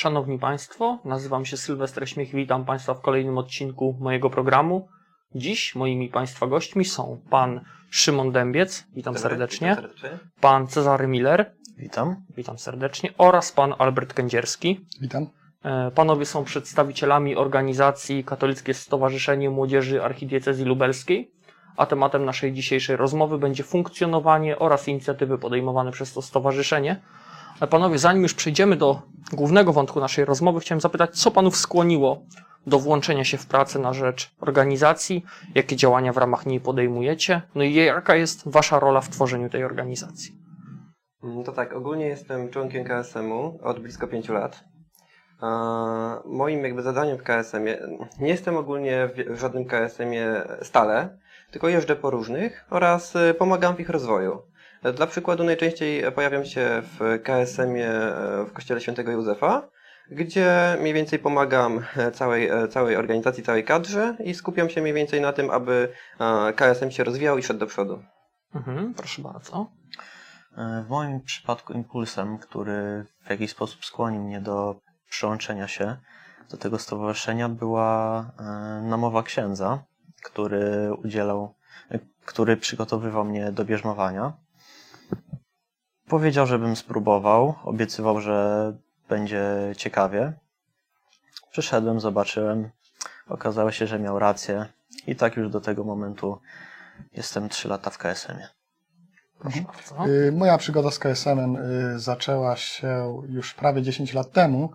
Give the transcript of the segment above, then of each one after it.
Szanowni Państwo, nazywam się Sylwester Śmiech, witam Państwa w kolejnym odcinku mojego programu. Dziś moimi Państwa gośćmi są Pan Szymon Dębiec, witam Dobry, serdecznie, witam serdecznie. Pan Cezary Miller, Witam. witam serdecznie, oraz Pan Albert Kędzierski. Witam. E, Panowie są przedstawicielami organizacji Katolickie Stowarzyszenie Młodzieży Archidiecezji Lubelskiej, a tematem naszej dzisiejszej rozmowy będzie funkcjonowanie oraz inicjatywy podejmowane przez to stowarzyszenie. Ale Panowie, zanim już przejdziemy do głównego wątku naszej rozmowy, chciałem zapytać, co Panów skłoniło do włączenia się w pracę na rzecz organizacji, jakie działania w ramach niej podejmujecie, no i jaka jest Wasza rola w tworzeniu tej organizacji. Mm, To tak, ogólnie jestem członkiem KSM-u od blisko pięciu lat. Moim jakby zadaniem w KSM-ie, nie jestem ogólnie w w żadnym KSM-ie stale, tylko jeżdżę po różnych oraz y, pomagam w ich rozwoju. Dla przykładu najczęściej pojawiam się w KSM-ie e, w Kościele Świętego Józefa, gdzie mniej więcej pomagam e, całej, e, całej organizacji, całej kadrze i skupiam się mniej więcej na tym, aby KSM się rozwijał i szedł do przodu. Mhm, proszę bardzo. W moim przypadku impulsem, który w jakiś sposób skłonił mnie do przyłączenia się do tego stowarzyszenia, była namowa księdza, który udzielał, który przygotowywał mnie do bierzmowania. Powiedział, żebym spróbował, obiecywał, że będzie ciekawie. Przyszedłem, zobaczyłem, okazało się, że miał rację i tak już do tego momentu jestem 3 lata w KSM-ie. Proszę bardzo. Y, Moja przygoda z KSM-em y, zaczęła się już prawie 10 lat temu.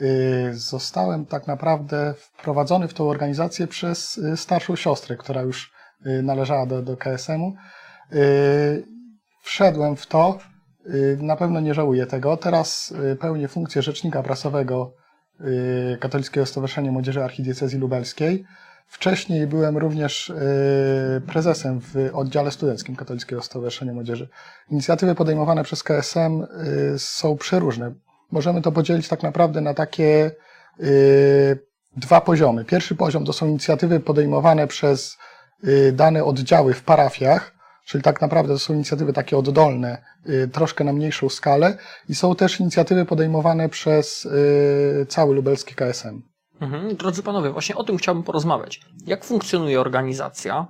Y, Zostałem tak naprawdę wprowadzony w tą organizację przez y, starszą siostrę, która już y, należała do, do KSM-u. Y, Wszedłem w to. Y, Na pewno nie żałuję tego. Teraz y, pełnię funkcję rzecznika prasowego y, Katolickiego Stowarzyszenia Młodzieży Archidiecezji Lubelskiej. Wcześniej byłem również prezesem w oddziale studenckim Katolickiego Stowarzyszenia Młodzieży. Inicjatywy podejmowane przez KSM są przeróżne. Możemy to podzielić tak naprawdę na takie dwa poziomy. Pierwszy poziom to są inicjatywy podejmowane przez dane oddziały w parafiach, czyli tak naprawdę to są inicjatywy takie oddolne, y, troszkę na mniejszą skalę i są też inicjatywy podejmowane przez y, cały lubelski KSM. Mhm. Drodzy panowie, właśnie o tym chciałbym porozmawiać. Jak funkcjonuje organizacja?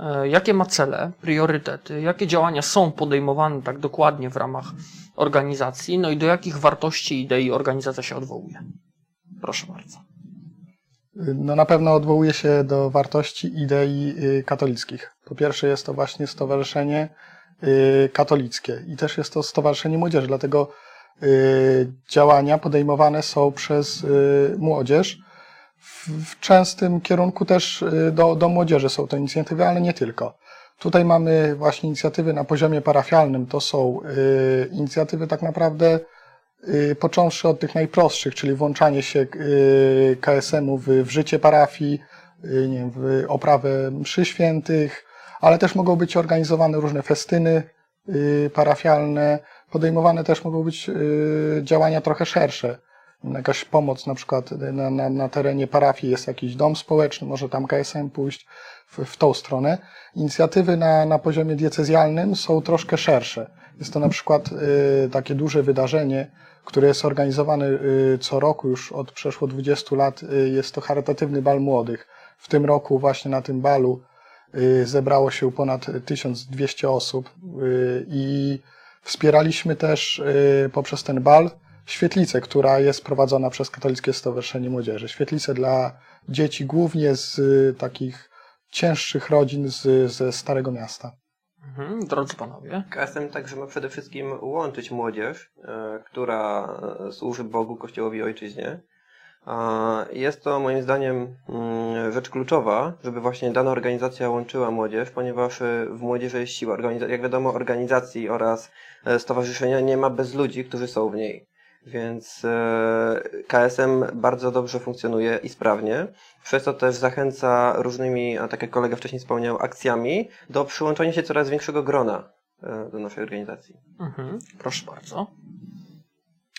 E, Jakie ma cele, priorytety? Jakie działania są podejmowane tak dokładnie w ramach organizacji? No i do jakich wartości idei organizacja się odwołuje? Proszę bardzo. No na pewno odwołuje się do wartości idei y, katolickich. Po pierwsze jest to właśnie stowarzyszenie y, katolickie i też jest to stowarzyszenie młodzieży, dlatego y, działania podejmowane są przez młodzież. W, częstym kierunku też do, do młodzieży są to inicjatywy, ale nie tylko. Tutaj mamy właśnie inicjatywy na poziomie parafialnym. To są inicjatywy tak naprawdę począwszy od tych najprostszych, czyli włączanie się y, KSM-u w, w życie parafii, y, nie wiem, w oprawę mszy świętych, ale też mogą być organizowane różne festyny y, parafialne. Podejmowane też mogą być y, działania trochę szersze. Jakaś pomoc na przykład na, na, na terenie parafii jest jakiś dom społeczny, może tam KSM pójść w, w tą stronę. Inicjatywy na, na poziomie diecezjalnym są troszkę szersze. Jest to na przykład y, takie duże wydarzenie, które jest organizowane y, co roku już od przeszło 20 lat. Y, jest to charytatywny bal młodych. W tym roku właśnie na tym balu zebrało się ponad 1200 osób i wspieraliśmy też poprzez ten bal świetlicę, która jest prowadzona przez Katolickie Stowarzyszenie Młodzieży. Świetlicę dla dzieci głównie z takich cięższych rodzin z, ze Starego Miasta. Mhm. Drodzy panowie. KSM także ma przede wszystkim łączyć młodzież, e, która e, służy Bogu, Kościołowi Ojczyźnie. Jest to moim zdaniem mm, rzecz kluczowa, żeby właśnie dana organizacja łączyła młodzież, ponieważ e, w młodzieży jest siła. Jak wiadomo, organizacji oraz stowarzyszenia nie ma bez ludzi, którzy są w niej. Więc e, KSM bardzo dobrze funkcjonuje i sprawnie. Przez to też zachęca różnymi, a tak jak kolega wcześniej wspomniał, akcjami do przyłączania się coraz większego grona e, do naszej organizacji. Mhm. Proszę bardzo.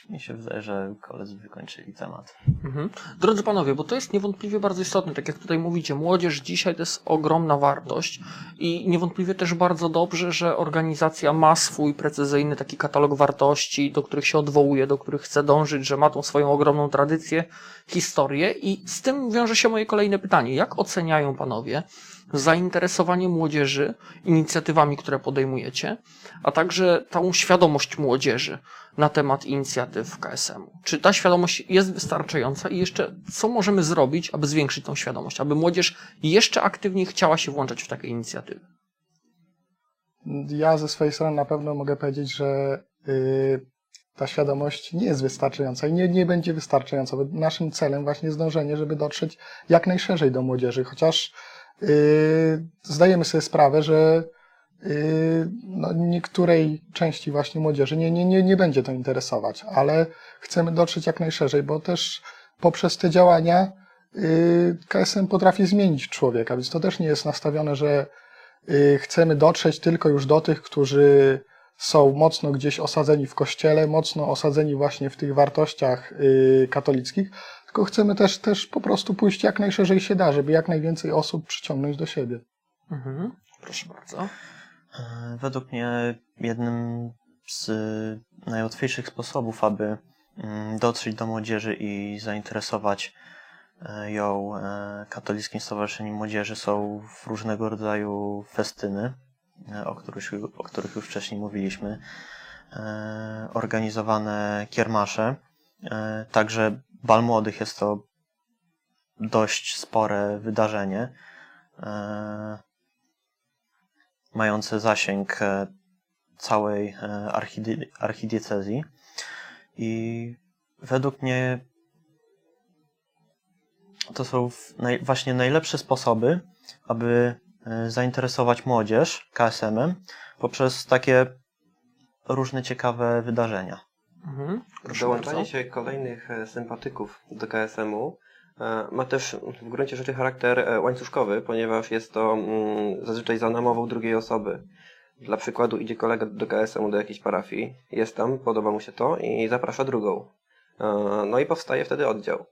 Mi się wydaje, że koledzy wykończyli temat. Mhm. Drodzy panowie, bo to jest niewątpliwie bardzo istotne, tak jak tutaj mówicie, młodzież dzisiaj to jest ogromna wartość i niewątpliwie też bardzo dobrze, że organizacja ma swój precyzyjny taki katalog wartości, do których się odwołuje, do których chce dążyć, że ma tą swoją ogromną tradycję, historię i z tym wiąże się moje kolejne pytanie. Jak oceniają panowie zainteresowanie młodzieży inicjatywami, które podejmujecie, a także tą świadomość młodzieży na temat inicjatyw KSM-u. Czy ta świadomość jest wystarczająca i jeszcze co możemy zrobić, aby zwiększyć tą świadomość, aby młodzież jeszcze aktywniej chciała się włączać w takie inicjatywy? Ja ze swojej strony na pewno mogę powiedzieć, że y, ta świadomość nie jest wystarczająca i nie, nie będzie wystarczająca. Naszym celem właśnie jest dążenie, żeby dotrzeć jak najszerzej do młodzieży, chociaż zdajemy sobie sprawę, że y, no, niektórej części właśnie młodzieży nie, nie, nie, nie będzie to interesować, ale chcemy dotrzeć jak najszerzej, bo też poprzez te działania y, KSM potrafi zmienić człowieka, więc to też nie jest nastawione, że chcemy dotrzeć tylko już do tych, którzy są mocno gdzieś osadzeni w kościele, mocno osadzeni właśnie w tych wartościach katolickich, tylko chcemy też, też po prostu pójść jak najszerzej się da, żeby jak najwięcej osób przyciągnąć do siebie. Mhm. Proszę bardzo. E, Według mnie jednym z najłatwiejszych sposobów, aby mm, dotrzeć do młodzieży i zainteresować e, ją e, katolickim stowarzyszeniem młodzieży są różnego rodzaju festyny, o których, o których już wcześniej mówiliśmy, organizowane kiermasze, także bal młodych jest to dość spore wydarzenie. e, mające zasięg e, całej e, archidi- archidiecezji. I według mnie to są właśnie najlepsze sposoby, aby zainteresować młodzież KSM-em poprzez takie różne ciekawe wydarzenia. Mhm. Proszę Dołączanie bardzo. się kolejnych e, sympatyków do KSM-u e, ma też w gruncie rzeczy charakter e, łańcuszkowy, ponieważ jest to mm, zazwyczaj za namową drugiej osoby. Dla przykładu idzie kolega do KSM-u do jakiejś parafii, jest tam, podoba mu się to i zaprasza drugą. No i powstaje wtedy oddział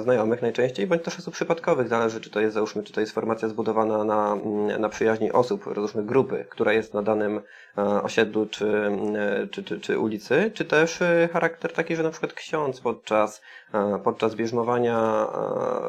znajomych najczęściej, bądź też osób przypadkowych. Zależy, czy to jest, załóżmy, czy to jest formacja zbudowana na, mm, na przyjaźni osób, załóżmy grupy, która jest na danym e, osiedlu czy, mm, czy, czy, czy ulicy, czy też e, charakter taki, że na przykład ksiądz podczas, e, podczas bierzmowania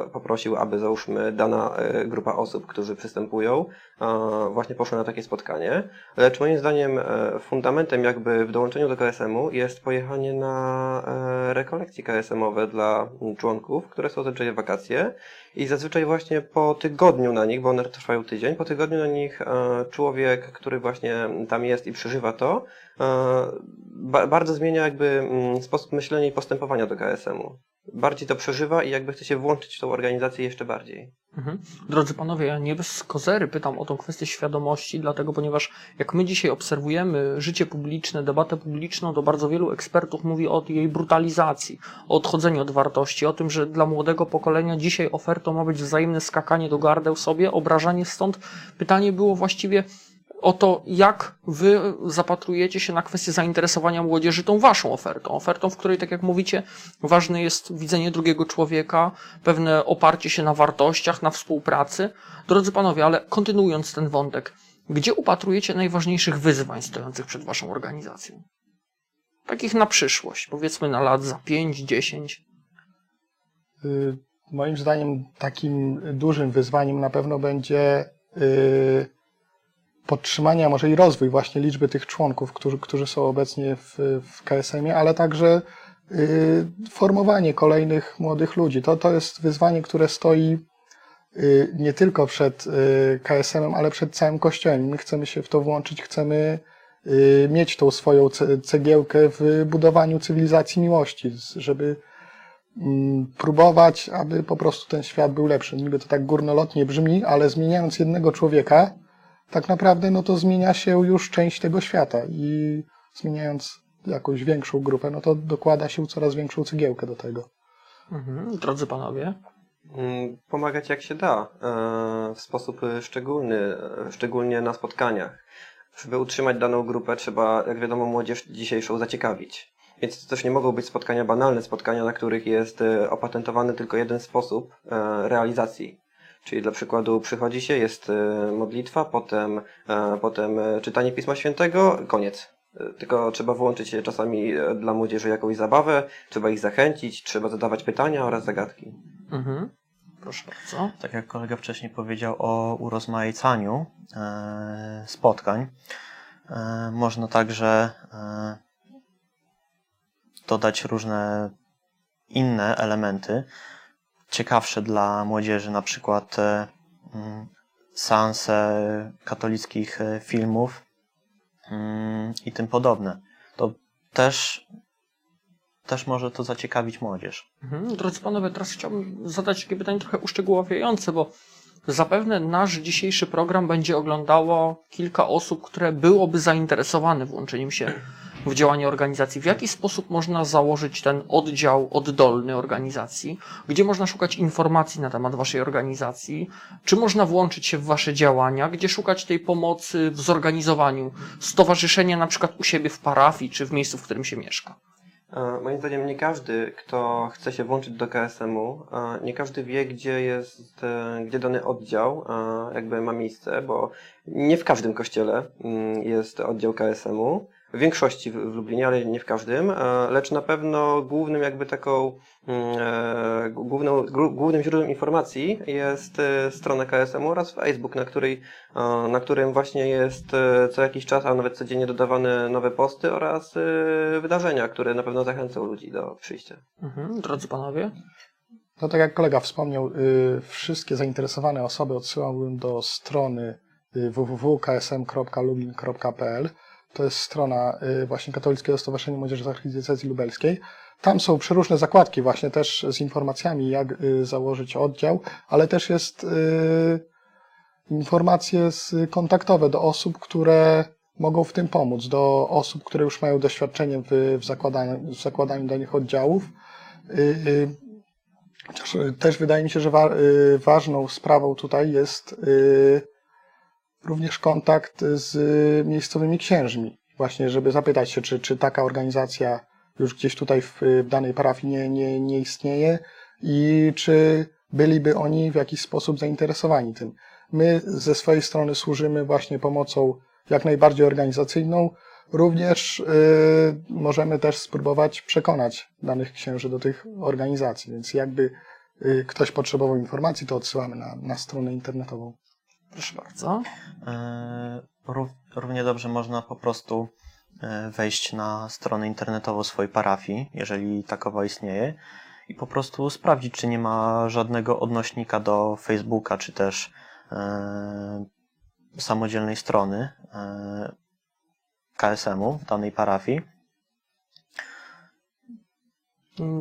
e, poprosił, aby załóżmy dana e, grupa osób, którzy przystępują, e, właśnie poszła na takie spotkanie. Lecz moim zdaniem e, fundamentem jakby w dołączeniu do KSM-u jest pojechanie na e, rekolekcje KSM-owe dla mm, które są zazwyczaj wakacje i zazwyczaj właśnie po tygodniu na nich, bo one trwają tydzień, po tygodniu na nich e, człowiek, który właśnie tam jest i przeżywa to, e, ba bardzo zmienia jakby mm, sposób myślenia i postępowania do KSM-u. Bardziej to przeżywa i jakby chce się włączyć w tą organizację jeszcze bardziej. Mhm. Drodzy panowie, ja nie bez kozery pytam o tą kwestię świadomości, dlatego ponieważ jak my dzisiaj obserwujemy życie publiczne, debatę publiczną, to bardzo wielu ekspertów mówi o jej brutalizacji, o odchodzeniu od wartości, o tym, że dla młodego pokolenia dzisiaj ofertą ma być wzajemne skakanie do gardeł sobie, obrażanie stąd. Pytanie było właściwie o to, jak wy zapatrujecie się na kwestię zainteresowania młodzieży tą waszą ofertą. Ofertą, w której, tak jak mówicie, ważne jest widzenie drugiego człowieka, pewne oparcie się na wartościach, na współpracy. Drodzy panowie, ale kontynuując ten wątek, gdzie upatrujecie najważniejszych wyzwań stojących przed waszą organizacją? Takich na przyszłość, powiedzmy na lat za 5, 10. Y, Moim zdaniem takim dużym wyzwaniem na pewno będzie y, podtrzymanie, a może i rozwój właśnie liczby tych członków, którzy, którzy są obecnie w, w KSM-ie, ale także y, formowanie kolejnych młodych ludzi. To, to jest wyzwanie, które stoi y, nie tylko przed y, KSM-em, ale przed całym Kościołem. My chcemy się w to włączyć, chcemy y, mieć tą swoją ce- cegiełkę w budowaniu cywilizacji miłości, żeby mm, próbować, aby po prostu ten świat był lepszy. Niby to tak górnolotnie brzmi, ale zmieniając jednego człowieka, tak naprawdę no to zmienia się już część tego świata i zmieniając jakąś większą grupę, no to dokłada się coraz większą cegiełkę do tego. Mhm. Drodzy panowie, Mm, Pomagać jak się da, e, w sposób szczególny, e, szczególnie na spotkaniach. Żeby utrzymać daną grupę, trzeba, jak wiadomo, młodzież dzisiejszą zaciekawić. Więc to też nie mogą być spotkania banalne, spotkania, na których jest e, opatentowany tylko jeden sposób realizacji. Czyli dla przykładu przychodzi się, jest e, modlitwa, potem, e, potem e, czytanie Pisma Świętego, koniec. Tylko trzeba włączyć się czasami dla młodzieży jakąś zabawę, trzeba ich zachęcić, trzeba zadawać pytania oraz zagadki. Mhm. Proszę bardzo. Tak jak kolega wcześniej powiedział o urozmaicaniu e, spotkań, e, można także e, dodać różne inne elementy, ciekawsze dla młodzieży, na przykład e, mm, seanse katolickich e, filmów mm, i tym podobne. To też, też może to zaciekawić młodzież. Mhm. Drodzy panowie, teraz chciałbym zadać takie pytanie trochę uszczegóławiające, bo zapewne nasz dzisiejszy program będzie oglądało kilka osób, które byłoby zainteresowane włączeniem się w działanie organizacji. W jaki sposób można założyć ten oddział oddolny organizacji? Gdzie można szukać informacji na temat waszej organizacji? Czy można włączyć się w wasze działania? Gdzie szukać tej pomocy w zorganizowaniu stowarzyszenia na przykład u siebie w parafii czy w miejscu, w którym się mieszka? E, Moim zdaniem nie każdy, kto chce się włączyć do KSM-u, e, nie każdy wie, gdzie jest, e, gdzie dany oddział jakby ma miejsce, bo nie w każdym kościele mm, jest oddział KSM-u. W większości w w Lublinie, ale nie w każdym, e, lecz na pewno głównym jakby taką, mm, e, główną, głównym źródłem informacji jest e, strona KSM-u oraz Facebook, na której na którym właśnie jest co jakiś czas, a nawet codziennie dodawane nowe posty oraz wydarzenia, które na pewno zachęcą ludzi do przyjścia. Mhm. Drodzy panowie? No tak jak kolega wspomniał, y, wszystkie zainteresowane osoby odsyłałbym do strony y, www.ksm.lublin.pl. To jest strona y, właśnie Katolickiego Stowarzyszenia Młodzieży Archidiecezji Lubelskiej. Tam są przeróżne zakładki właśnie też z informacjami, jak y, założyć oddział, ale też jest y, informacje kontaktowe do osób, które mogą w tym pomóc, do osób, które już mają doświadczenie w, zakładaniu, w zakładaniu danych oddziałów. Chociaż też wydaje mi się, że wa- ważną sprawą tutaj jest również kontakt z y, miejscowymi księżmi. Właśnie, żeby zapytać się, czy, czy taka organizacja już gdzieś tutaj w, w danej parafii nie, nie, nie istnieje i czy byliby oni w jakiś sposób zainteresowani tym. My ze swojej strony służymy właśnie pomocą jak najbardziej organizacyjną. Również y, możemy też spróbować przekonać danych księży do tych organizacji, więc jakby y, ktoś potrzebował informacji, to odsyłamy na, na stronę internetową. Proszę bardzo. E, rów- Równie dobrze można po prostu e, wejść na stronę internetową swojej parafii, jeżeli takowa istnieje, i po prostu sprawdzić, czy nie ma żadnego odnośnika do Facebooka, czy też e, samodzielnej strony KSM-u danej parafii.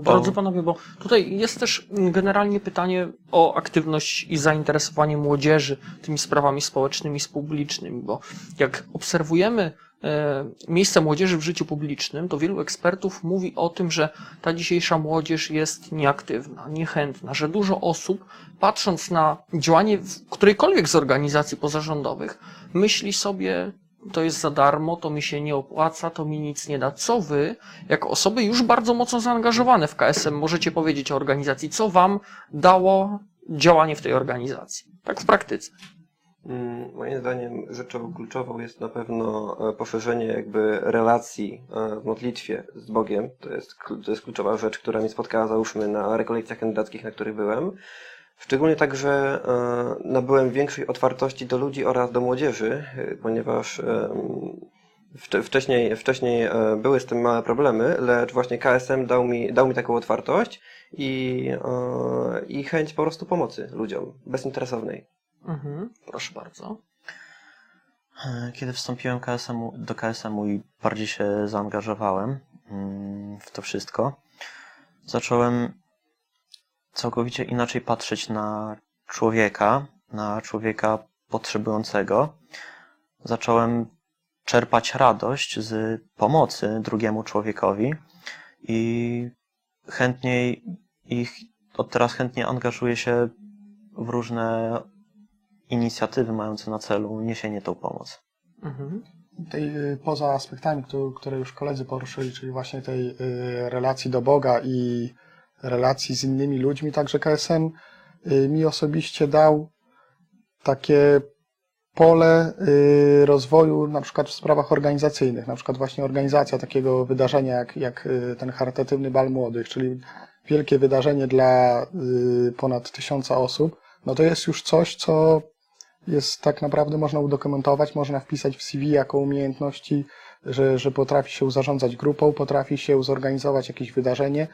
Drodzy panowie, bo tutaj jest też generalnie pytanie o aktywność i zainteresowanie młodzieży tymi sprawami społecznymi, z publicznymi, bo jak obserwujemy e, miejsce młodzieży w życiu publicznym, to wielu ekspertów mówi o tym, że ta dzisiejsza młodzież jest nieaktywna, niechętna, że dużo osób, patrząc na działanie w którejkolwiek z organizacji pozarządowych, myśli sobie, to jest za darmo, to mi się nie opłaca, to mi nic nie da. Co wy, jako osoby już bardzo mocno zaangażowane w KSM, możecie powiedzieć o organizacji? Co wam dało działanie w tej organizacji? Tak w praktyce. Mm, Moim zdaniem rzeczą kluczową jest na pewno e, poszerzenie jakby relacji e, w modlitwie z Bogiem. To jest, to jest kluczowa rzecz, która mnie spotkała załóżmy na rekolekcjach kandydackich, na których byłem. Szczególnie także e, nabyłem większej otwartości do ludzi oraz do młodzieży, e, ponieważ wcze- wcześniej, wcześniej e, były z tym małe problemy, lecz właśnie KSM dał mi, dał mi taką otwartość i, e, i chęć po prostu pomocy ludziom, bezinteresownej. Mhm, proszę bardzo. E, Kiedy wstąpiłem KSM-u, do KSM-u i bardziej się zaangażowałem mm, w to wszystko, zacząłem całkowicie inaczej patrzeć na człowieka, na człowieka potrzebującego. Zacząłem czerpać radość z pomocy drugiemu człowiekowi i chętniej ich od teraz chętnie angażuję się w różne inicjatywy mające na celu niesienie tą pomocy. Mhm. tej, y, poza aspektami, które, które już koledzy poruszyli, czyli właśnie tej y, relacji do Boga i relacji z innymi ludźmi, także KSM y, mi osobiście dał takie pole y, rozwoju na przykład w sprawach organizacyjnych, na przykład właśnie organizacja takiego wydarzenia jak, jak y, ten charytatywny bal młodych, czyli wielkie wydarzenie dla ponad tysiąca osób, no to jest już coś, co jest tak naprawdę można udokumentować, można wpisać w CV jako umiejętności, że, że potrafi się zarządzać grupą, potrafi się zorganizować jakieś wydarzenie.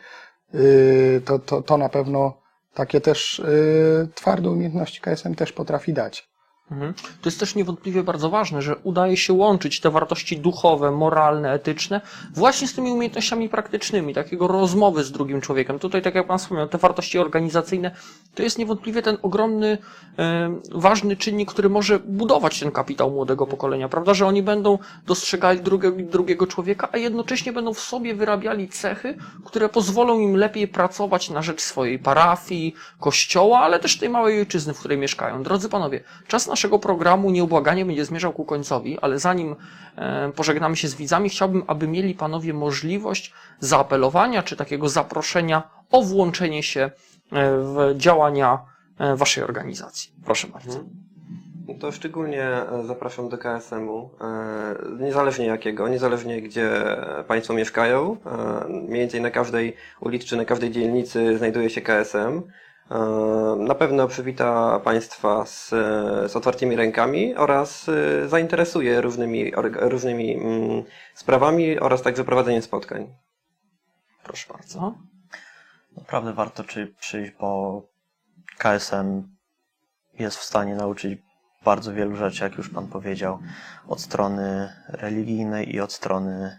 Yy, To, to, to na pewno takie też yy, twarde umiejętności KSM też potrafi dać. Mhm. To jest też niewątpliwie bardzo ważne, że udaje się łączyć te wartości duchowe, moralne, etyczne właśnie z tymi umiejętnościami praktycznymi, takiego rozmowy z drugim człowiekiem. Tutaj, tak jak Pan wspomniał, te wartości organizacyjne to jest niewątpliwie ten ogromny, ważny czynnik, który może budować ten kapitał młodego pokolenia, prawda? Że oni będą dostrzegali drugiego, drugiego człowieka, a jednocześnie będą w sobie wyrabiali cechy, które pozwolą im lepiej pracować na rzecz swojej parafii, kościoła, ale też tej małej ojczyzny, w której mieszkają. Drodzy panowie, czas naszego programu nieubłaganie będzie zmierzał ku końcowi, ale zanim e, pożegnamy się z widzami, chciałbym, aby mieli panowie możliwość zaapelowania czy takiego zaproszenia o włączenie się e, w działania e, waszej organizacji. Proszę bardzo. No To szczególnie zapraszam do KSM-u, niezależnie jakiego, niezależnie gdzie Państwo mieszkają. Mniej więcej na każdej ulicy czy na każdej dzielnicy znajduje się KSM. E, Na pewno przywita Państwa z, z otwartymi rękami oraz e, zainteresuje różnymi, mm, sprawami oraz także prowadzeniem spotkań. Proszę bardzo. Naprawdę warto czy przyjść, bo KSM jest w stanie nauczyć bardzo wielu rzeczy, jak już Pan powiedział, od strony religijnej i od strony,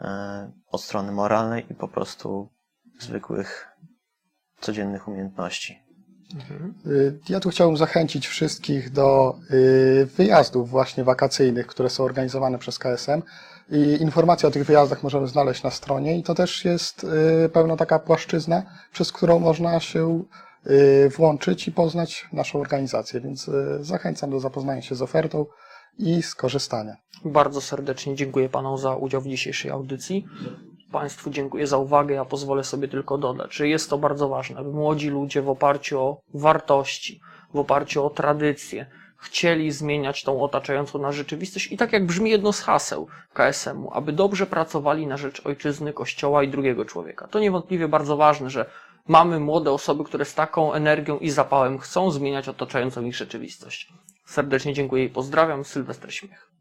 e, od strony moralnej i po prostu zwykłych, codziennych umiejętności. Y, Ja tu chciałbym zachęcić wszystkich do y, wyjazdów właśnie wakacyjnych, które są organizowane przez KSM. I informacje o tych wyjazdach możemy znaleźć na stronie i to też jest y, pewna taka płaszczyzna, przez którą można się włączyć i poznać naszą organizację, więc zachęcam do zapoznania się z ofertą i skorzystania. Bardzo serdecznie dziękuję panom za udział w dzisiejszej audycji. Państwu dziękuję za uwagę. Ja pozwolę sobie tylko dodać, że jest to bardzo ważne, aby młodzi ludzie w oparciu o wartości, w oparciu o tradycje, chcieli zmieniać tą otaczającą nas rzeczywistość i tak jak brzmi jedno z haseł KSM-u, aby dobrze pracowali na rzecz ojczyzny, kościoła i drugiego człowieka. To niewątpliwie bardzo ważne, że mamy młode osoby, które z taką energią i zapałem chcą zmieniać otaczającą ich rzeczywistość. Serdecznie dziękuję i pozdrawiam. Sylwester Śmiech.